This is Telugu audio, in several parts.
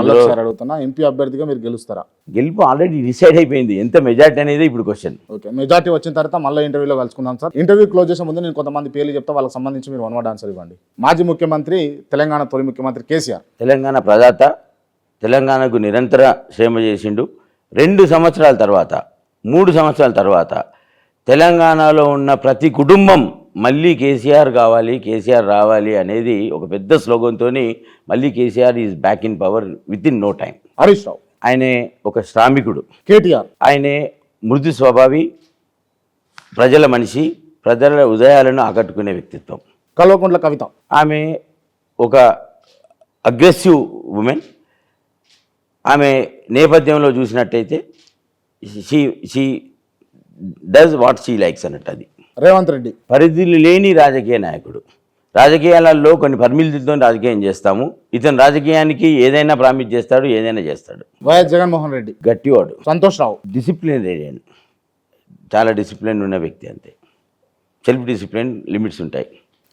ఒకసారి అడుగుతున్నా ఎంపీ అభ్యర్థిగా మీరు గెలుస్తారా? గెలుపు ఆల్రెడీ డిసైడ్ అయిపోయింది. ఎంత మెజార్టీ అనేది ఇప్పుడు క్వశ్చన్ ఓకే మెజార్టీ వచ్చిన తర్వాత మళ్ళీ ఇంటర్వ్యూలో కలుసుకుందాం సార్. ఇంటర్వ్యూ క్లోజ్ చేసే ముందు నేను కొంతమంది పేర్లు చెప్తా వాళ్ళకి సంబంధించి మీరు వన్ వర్డ్ ఆన్సర్ ఇవ్వండి. మాజీ ముఖ్యమంత్రి తెలంగాణ తొలి ముఖ్యమంత్రి కేసీఆర్. తెలంగాణ ప్రదాత తెలంగాణకు నిరంతర శ్రమ చేసిండు. రెండు సంవత్సరాల తర్వాత మూడు సంవత్సరాల తర్వాత తెలంగాణలో ఉన్న ప్రతి కుటుంబం మళ్ళీ కేసీఆర్ కావాలి కేసీఆర్ రావాలి అనేది ఒక పెద్ద స్లోగన్తో మళ్ళీ KCR is back in power with in no time. Harish Rao. ఆయనే ఒక శ్రామికుడు. కేటీఆర్. ఆయనే మృదు స్వభావి ప్రజల మనిషి ప్రజల ఉదయాలను ఆకట్టుకునే వ్యక్తిత్వం. కల్వకుంట్ల కవిత. ఆమె ఒక అగ్రెసివ్ ఉమెన్. ఆమె నేపథ్యంలో చూసినట్టయితే she she does what she likes అన్నట్టు అది. రేవంత్ రెడ్డి. పరిధులు లేని రాజకీయ నాయకుడు. రాజకీయాలలో కొన్ని పరిమితులతో రాజకీయం చేస్తాము. ఇతను రాజకీయానికి ఏదైనా ప్రామిస్ చేస్తాడు ఏదైనా చేస్తాడు. వైఎస్ జగన్మోహన్ రెడ్డి. గట్టివాడు. సంతోష్ రావు. డిసిప్లినరేరియన్ చాలా డిసిప్లిన్ ఉన్న వ్యక్తి అంతే. సెల్ఫ్ డిసిప్లిన్ లిమిట్స్ ఉంటాయి.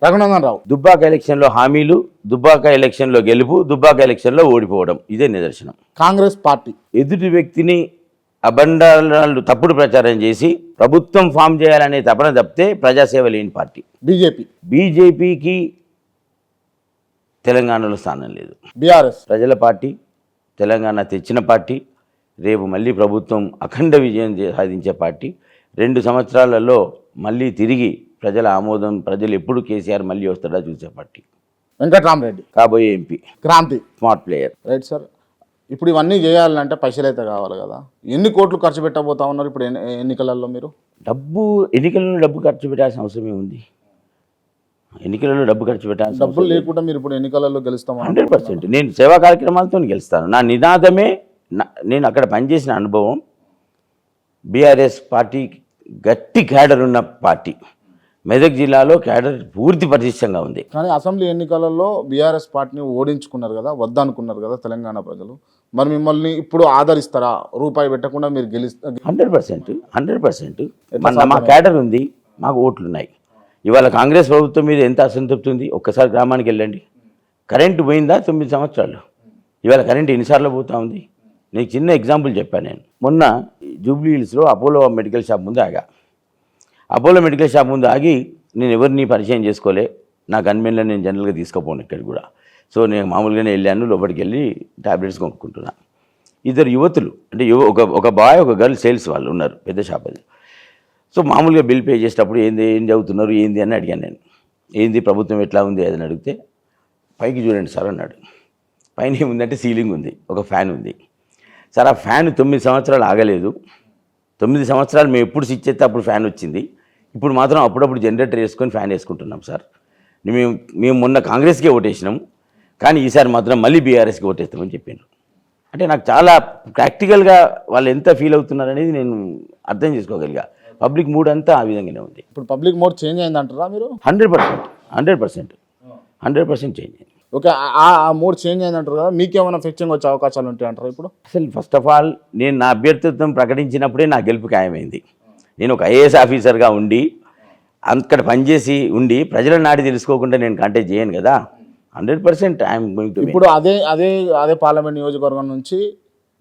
రఘునందన్ రావు. దుబ్బాక ఎలక్షన్లో హామీలు దుబ్బాక ఎలక్షన్లో గెలుపు దుబ్బాక ఎలక్షన్లో ఓడిపోవడం. ఇదే నిదర్శనం. కాంగ్రెస్ పార్టీ. ఎదుటి వ్యక్తిని అబండాలు తప్పుడు ప్రచారం చేసి ప్రభుత్వం ఫామ్ చేయాలనే తపన తప్పితే ప్రజాసేవ లేని పార్టీ. బీజేపీ. బీజేపీకి తెలంగాణలో స్థానం లేదు. బీఆర్ఎస్. ప్రజల పార్టీ తెలంగాణ తెచ్చిన పార్టీ రేపు మళ్ళీ ప్రభుత్వం అఖండ విజయం సాధించే పార్టీ. రెండు సంవత్సరాలలో మళ్ళీ తిరిగి ప్రజల ఆమోదం ప్రజలు ఎప్పుడు కేసీఆర్ మళ్ళీ వస్తాడా చూసే పార్టీ. వెంకట్రామరెడ్డి. కాబోయే MP. Kranthi. Smart player. Right sir. ఇప్పుడు ఇవన్నీ చేయాలంటే పైసలు అయితే కావాలి కదా. ఎన్ని కోట్లు ఖర్చు పెట్టబోతా ఉన్నారు ఇప్పుడు ఎన్ని- ఎన్నికలలో మీరు? డబ్బు ఎన్నికలలో డబ్బు ఖర్చు పెట్టాల్సిన అవసరం ఏముంది? ఎన్నికలలో డబ్బు ఖర్చు పెట్టాల్సిన డబ్బులు లేకుండా మీరు ఇప్పుడు ఎన్నికలలో గెలుస్తామని హండ్రెడ్ పర్సెంట్. నేను సేవా కార్యక్రమాలతో గెలుస్తాను. నా నినాదమే నా- నేను అక్కడ పనిచేసిన అనుభవం. బీఆర్ఎస్ పార్టీ గట్టి క్యాడర్ ఉన్న పార్టీ. మెదక్ జిల్లాలో క్యాడర్ పూర్తి పటిష్టంగా ఉంది. కానీ అసెంబ్లీ ఎన్నికలలో బీఆర్ఎస్ పార్టీని ఓడించుకున్నారు కదా వద్దనుకున్నారు కదా తెలంగాణ ప్రజలు. మరి మిమ్మల్ని ఇప్పుడు ఆదరిస్తారా? రూపాయి పెట్టకుండా మీరు గెలిస్తా హండ్రెడ్ పర్సెంట్ హండ్రెడ్ పర్సెంట్. మన మా క్యాడర్ ఉంది మాకు ఓట్లు ఉన్నాయి ఇవాళ కాంగ్రెస్ ప్రభుత్వం మీద ఎంత అసంతృప్తి ఉంది? ఒక్కసారి గ్రామానికి వెళ్ళండి. కరెంటు పోయిందా తొమ్మిది సంవత్సరాలు? ఇవాళ కరెంట్ ఎన్నిసార్లు పోతా ఉంది? నీకు చిన్న ఎగ్జాంపుల్ చెప్పాను నేను. మొన్న జూబ్లీ హిల్స్లో అపోలో మెడికల్ షాప్ ముందు ఆగా. అపోలో మెడికల్ షాప్ ముందు ఆగి నేను ఎవరిని పరిచయం చేసుకోలే. నా గన్మెన్లో నేను జనరల్గా తీసుకుపోను ఇక్కడ కూడా. సో నేను మామూలుగానే వెళ్ళాను లోపలికి వెళ్ళి టాబ్లెట్స్ కొనుక్కుంటున్నా. ఇద్దరు యువతులు అంటే యువ ఒక ఒక బాయ్ ఒక గర్ల్ సేల్స్ వాళ్ళు ఉన్నారు పెద్ద షాప్ అది. సో మామూలుగా బిల్ పే చేసేటప్పుడు ఏంది ఏం చదువుతున్నారు ఏంది అని అడిగాను నేను. ఏంది ప్రభుత్వం ఎట్లా ఉంది అని అడిగితే పైకి చూడండి సార్ అన్నాడు. పైన ఏముందంటే సీలింగ్ ఉంది ఒక ఫ్యాన్ ఉంది. సార్ ఆ ఫ్యాన్ తొమ్మిది సంవత్సరాలు ఆగలేదు. తొమ్మిది సంవత్సరాలు మేము ఎప్పుడు స్విచ్ చేస్తే అప్పుడు ఫ్యాన్ వచ్చింది. ఇప్పుడు మాత్రం అప్పుడప్పుడు జనరేటర్ వేసుకొని ఫ్యాన్ వేసుకుంటున్నాం సార్. మేము మేము మొన్న కాంగ్రెస్కే ఓటేసినాం. కానీ ఈసారి మాత్రం మళ్ళీ బీఆర్ఎస్కి ఓటేస్తామని చెప్పాను అంటే నాకు చాలా ప్రాక్టికల్గా వాళ్ళు ఎంత ఫీల్ అవుతున్నారు అనేది నేను అర్థం చేసుకోగలిగా. పబ్లిక్ మూడ్ అంతా ఆ విధంగానే ఉంది. ఇప్పుడు పబ్లిక్ మోడ్ చేంజ్ అయిందంటారా మీరు? Hundred percent hundred percent hundred percent change అయింది. ఓకే ఆ ఆ మోడ్ చేంజ్ అయిందంటారు కదా మీకేమైనా ఫిక్సింగ్ వచ్చే అవకాశాలు ఉంటాయి అంటారా ఇప్పుడు? అసలు ఫస్ట్ ఆఫ్ ఆల్ నేను నా అభ్యర్థిత్వం ప్రకటించినప్పుడే నా గెలుపు ఖాయమైంది. నేను ఒక ఐఏఎస్ ఆఫీసర్గా ఉండి అక్కడ పనిచేసి ఉండి ప్రజల నాడి తెలుసుకోకుండా నేను కాంటాక్ట్ చేయను కదా. Hundred percent I'm going to ఇప్పుడు అదే అదే అదే పార్లమెంట్ నియోజకవర్గం నుంచి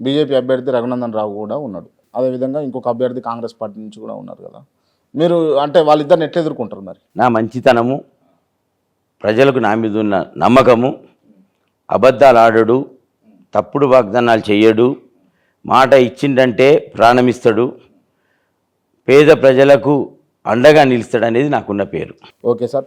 బీజేపీ అభ్యర్థి రఘునందన్ రావు కూడా ఉన్నాడు. అదేవిధంగా ఇంకొక అభ్యర్థి కాంగ్రెస్ పార్టీ నుంచి కూడా ఉన్నారు కదా. మీరు అంటే వాళ్ళిద్దరిని ఎట్లా ఎదుర్కొంటారు మరి? నా మంచితనము ప్రజలకు నా మీద ఉన్న నమ్మకము అబద్ధాలు ఆడడు తప్పుడు వాగ్దానాలు చెయ్యడు మాట ఇచ్చిండంటే ప్రాణమిస్తాడు పేద ప్రజలకు అండగా నిలుస్తాడనేది నాకున్న పేరు. Okay sir.